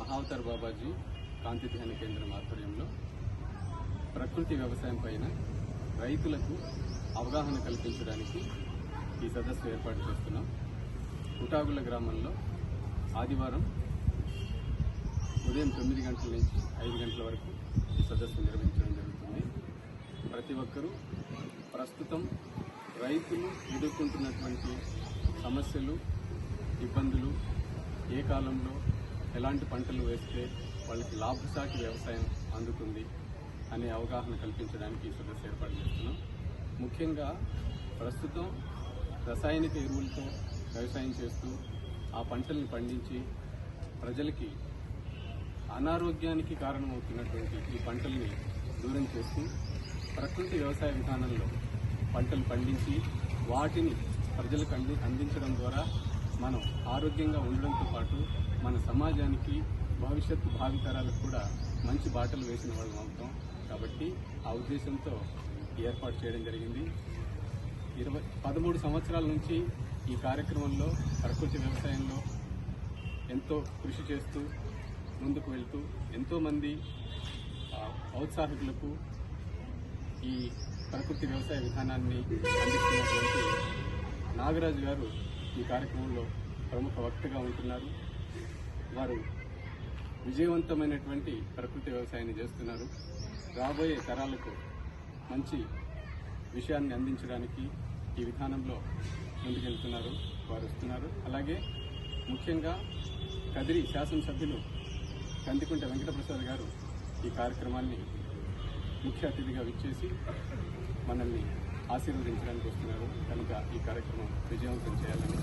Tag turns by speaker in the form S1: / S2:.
S1: మహావతార్ బాబాజీ కాంతి ధ్యాన కేంద్రం ఆధ్వర్యంలో ప్రకృతి వ్యవసాయం పైన రైతులకు అవగాహన కల్పించడానికి ఈ సదస్సు ఏర్పాటు చేస్తున్నాం. కుటాగుల గ్రామంలో ఆదివారం ఉదయం తొమ్మిది గంటల నుంచి ఐదు గంటల వరకు ఈ సదస్సు నిర్వహించడం జరుగుతుంది. ప్రతి ఒక్కరూ ప్రస్తుతం రైతులు ఎదుర్కొంటున్నటువంటి సమస్యలు ఇబ్బందులు ఏ కాలంలో ఎలాంటి పంటలు వేస్తే వాళ్ళకి లాభసాటి వ్యవసాయం అందుతుంది అనే అవగాహన కల్పించడానికి ఈ సదస్సు ఏర్పాటు చేస్తున్నాం. ముఖ్యంగా ప్రస్తుతం రసాయనిక ఎరువులతో వ్యవసాయం చేస్తూ ఆ పంటల్ని పండించి ప్రజలకి అనారోగ్యానికి కారణమవుతున్నటువంటి ఈ పంటల్ని దూరం చేస్తూ ప్రకృతి వ్యవసాయ విధానంలో పంటలు పండించి వాటిని ప్రజలకు అంది అందించడం ద్వారా మనం ఆరోగ్యంగా ఉండడంతో పాటు మన సమాజానికి భవిష్యత్తు భావితరాలకు కూడా మంచి బాటలు వేసిన వాళ్ళం అవుతాం. కాబట్టి ఆ ఉద్దేశంతో ఏర్పాటు చేయడం జరిగింది. ఇరవై పదమూడు సంవత్సరాల నుంచి ఈ కార్యక్రమంలో ప్రకృతి వ్యవసాయంలో ఎంతో కృషి చేస్తూ ముందుకు వెళ్తూ ఎంతోమంది ఔత్సాహికులకు ఈ ప్రకృతి వ్యవసాయ విధానాన్ని అందిస్తున్నటువంటి నాగరాజు గారు ఈ కార్యక్రమంలో ప్రముఖ వక్తగా ఉంటున్నారు. వారు విజయవంతమైనటువంటి ప్రకృతి వ్యవసాయాన్ని చేస్తున్నారు. రాబోయే తరాలకు మంచి విషయాన్ని అందించడానికి ఈ విధానంలో ముందుకెళ్తున్నారు. వారు వస్తున్నారు. అలాగే ముఖ్యంగా కదిరి శాసనసభ్యులు కందికుంట వెంకటప్రసాద్ గారు ఈ కార్యక్రమాన్ని ముఖ్య అతిథిగా విచ్చేసి మనల్ని ఆశీర్వదించడానికి వస్తున్నారు. కనుక ఈ కార్యక్రమం విజయవంతం చేయాలని